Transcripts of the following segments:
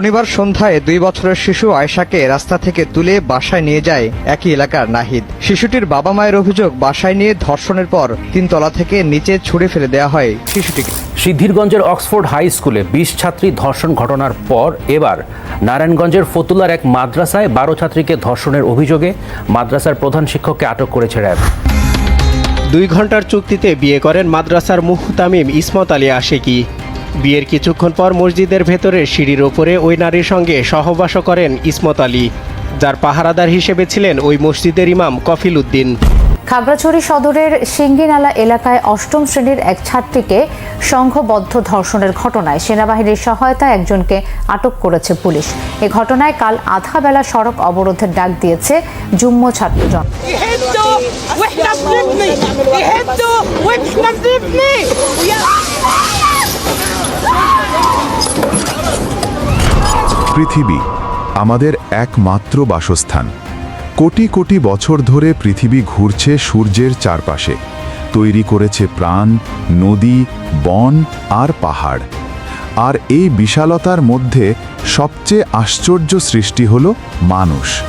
শনিবার সন্ধ্যায় দুই বছরের শিশু আয়শাকে রাস্তা থেকে তুলে বাসায় নিয়ে যায় একই এলাকার নাহিদ। শিশুটির বাবা মায়ের অভিযোগ বাসায় নিয়ে ধর্ষণের পর তিনতলা থেকে নিচে ছুড়ে ফেলে দেওয়া হয় শিশুটিকে। সিদ্ধিরগঞ্জের অক্সফোর্ড হাই স্কুলে বিশ ছাত্রী ধর্ষণ ঘটনার পর এবার নারায়ণগঞ্জের ফতুলার এক মাদ্রাসায় বারো ছাত্রীকে ধর্ষণের অভিযোগে মাদ্রাসার প্রধান শিক্ষককে আটক করেছে র্যাব। দুই ঘণ্টার চুক্তিতে বিয়ে করেন মাদ্রাসার মুহতামিম ইসমত আলী আশেকি। বিয়ের কিছুক্ষণ পর মসজিদের ভেতরে সিঁড়ির ওপরে ওই নারীর সঙ্গে সহবাস করেন ইসমত আলী যার পাহারাদার হিসেবে ছিলেন ওই মসজিদের ইমাম কফিল উদ্দিন খাগড়াছড়ি সদরের সিঙ্গিনালা এলাকায় অষ্টম শ্রেণীর এক ছাত্রীকে সংঘবদ্ধ ধর্ষণের ঘটনায় সেনাবাহিনীর সহায়তায় একজনকে আটক করেছে পুলিশ এ ঘটনায় কাল আধা বেলা সড়ক অবরোধের ডাক দিয়েছে যুগ্ম ছাত্রজন يهدوا واحنا بنبني يهدوا واحنا بنبني পৃথিবী আমাদের একমাত্র বাসস্থান। কোটি কোটি বছর ধরে পৃথিবী ঘুরছে সূর্যের চারপাশে। তৈরি করেছে প্রাণ, নদী, বন আর পাহাড়। আর এই বিশালতার মধ্যে সবচেয়ে আশ্চর্য সৃষ্টি হল মানুষ।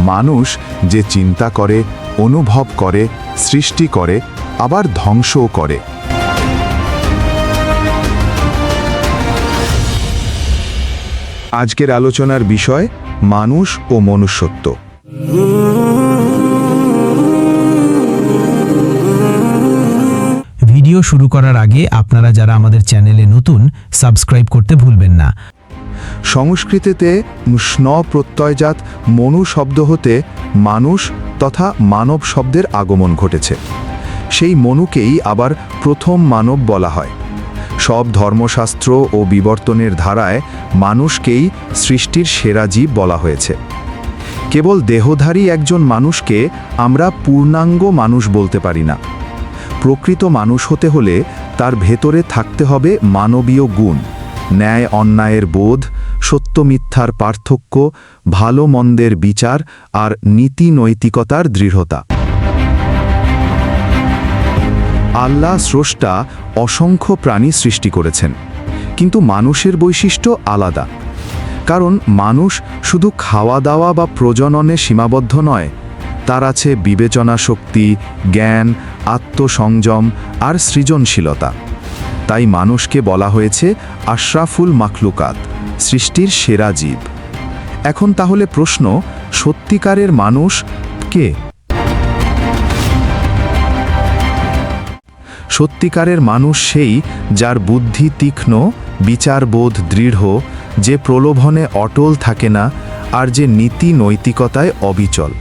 মানুষ যে চিন্তা করে, অনুভব করে, সৃষ্টি করে, আবার ধ্বংসও করে। আজকের আলোচনার বিষয় মানুষ ও মনুষ্যত্ব। ভিডিও শুরু করার আগে আপনারা যারা আমাদের চ্যানেলে নতুন সাবস্ক্রাইব করতে ভুলবেন না। সংস্কৃতিতে স্ন প্রত্যয়জাত মনু শব্দ হতে মানুষ তথা মানব শব্দের আগমন ঘটেছে। সেই মনুকেই আবার প্রথম মানব বলা হয়। সব ধর্মশাস্ত্র ও বিবর্তনের ধারায় মানুষকেই সৃষ্টির সেরা জীব বলা হয়েছে। কেবল দেহধারী একজন মানুষকে আমরা পূর্ণাঙ্গ মানুষ বলতে পারি না। প্রকৃত মানুষ হতে হলে তার ভেতরে থাকতে হবে মানবীয় গুণ, ন্যায় অন্যায়ের বোধ, সত্য মিথ্যার পার্থক্য, ভালো মন্দের বিচার আর নীতি নৈতিকতার দৃঢ়তা। আল্লাহ স্রষ্টা অসংখ্য প্রাণী সৃষ্টি করেছেন, কিন্তু মানুষের বৈশিষ্ট্য আলাদা। কারণ মানুষ শুধু খাওয়া দাওয়া বা প্রজননে সীমাবদ্ধ নয়, তার আছে বিবেচনা শক্তি, জ্ঞান, আত্মসংযম আর সৃজনশীলতা। তাই মানুষকে বলা হয়েছে আশরাফুল মাখলুকাত, সৃষ্টির সেরা জীব। এখন তাহলে প্রশ্ন, সত্যিকারের মানুষ কে? সত্যিকারের মানুষ সেই যার বুদ্ধি তীক্ষ্ণ, বিচারবোধ দৃঢ়, যে প্রলোভনে অটল থাকে না আর যে নীতি নৈতিকতায় অবিচল।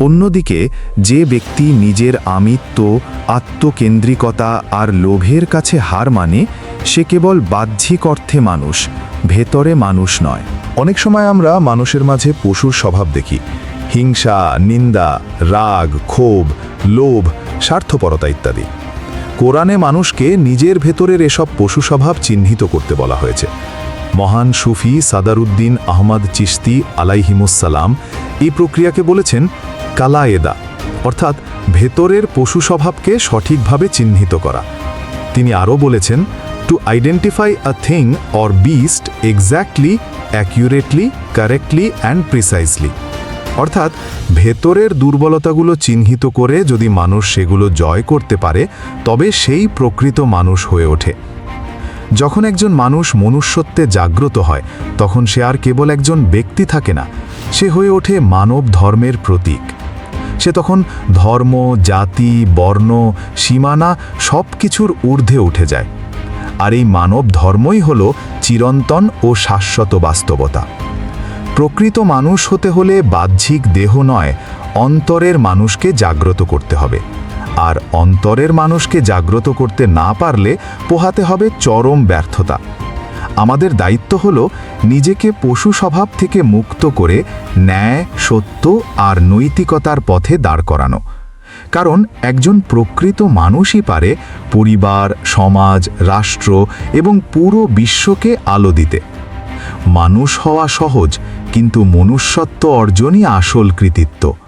অন্যদিকে যে ব্যক্তি নিজের আমিত্ব, আত্মকেন্দ্রিকতা আর লোভের কাছে হার মানে সে কেবল বাহ্যিক অর্থে মানুষ, ভেতরে মানুষ নয়। অনেক সময় আমরা মানুষের মাঝে পশুর স্বভাব দেখি। হিংসা, নিন্দা, রাগ, ক্ষোভ, লোভ, স্বার্থপরতা ইত্যাদি। কোরআনে মানুষকে নিজের ভেতরের এসব পশু স্বভাব চিহ্নিত করতে বলা হয়েছে। মহান সুফি সাদারুদ্দিন আহমদ চিস্তি আলাইহিমুসালাম এই প্রক্রিয়াকে বলেছেন কালায়েদা, অর্থাৎ ভেতরের পশু স্বভাবকে সঠিকভাবে চিহ্নিত করা। তিনি আরও বলেছেন to identify a thing or beast exactly accurately correctly and precisely অর্থাৎ ভেতরের দুর্বলতাগুলো চিহ্নিত করে যদি মানুষ সেগুলো জয় করতে পারে, তবে সেই প্রকৃত মানুষ হয়ে ওঠে। যখন একজন মানুষ মনুষ্যত্বে জাগ্রত হয়, তখন সে আর কেবল একজন ব্যক্তি থাকে না, সে হয়ে ওঠে মানব ধর্মের প্রতীক। সে তখন ধর্ম, জাতি, বর্ণ, সীমানা সব কিছুর ঊর্ধ্বে উঠে যায়। আর এই মানব ধর্মই হল চিরন্তন ও শাশ্বত বাস্তবতা। প্রকৃত মানুষ হতে হলে বাহ্যিক দেহ নয়, অন্তরের মানুষকে জাগ্রত করতে হবে। আর অন্তরের মানুষকে জাগ্রত করতে না পারলে পোহাতে হবে চরম ব্যর্থতা। আমাদের দায়িত্ব হল নিজেকে পশু স্বভাব থেকে মুক্ত করে ন্যায়, সত্য আর নৈতিকতার পথে দাঁড় করানো। কারণ একজন প্রকৃত মানুষই পারে পরিবার, সমাজ, রাষ্ট্র এবং পুরো বিশ্বকে আলো দিতে। মানুষ হওয়া সহজ কিন্তু মনুষ্যত্ব অর্জনই আসল কৃতিত্ব।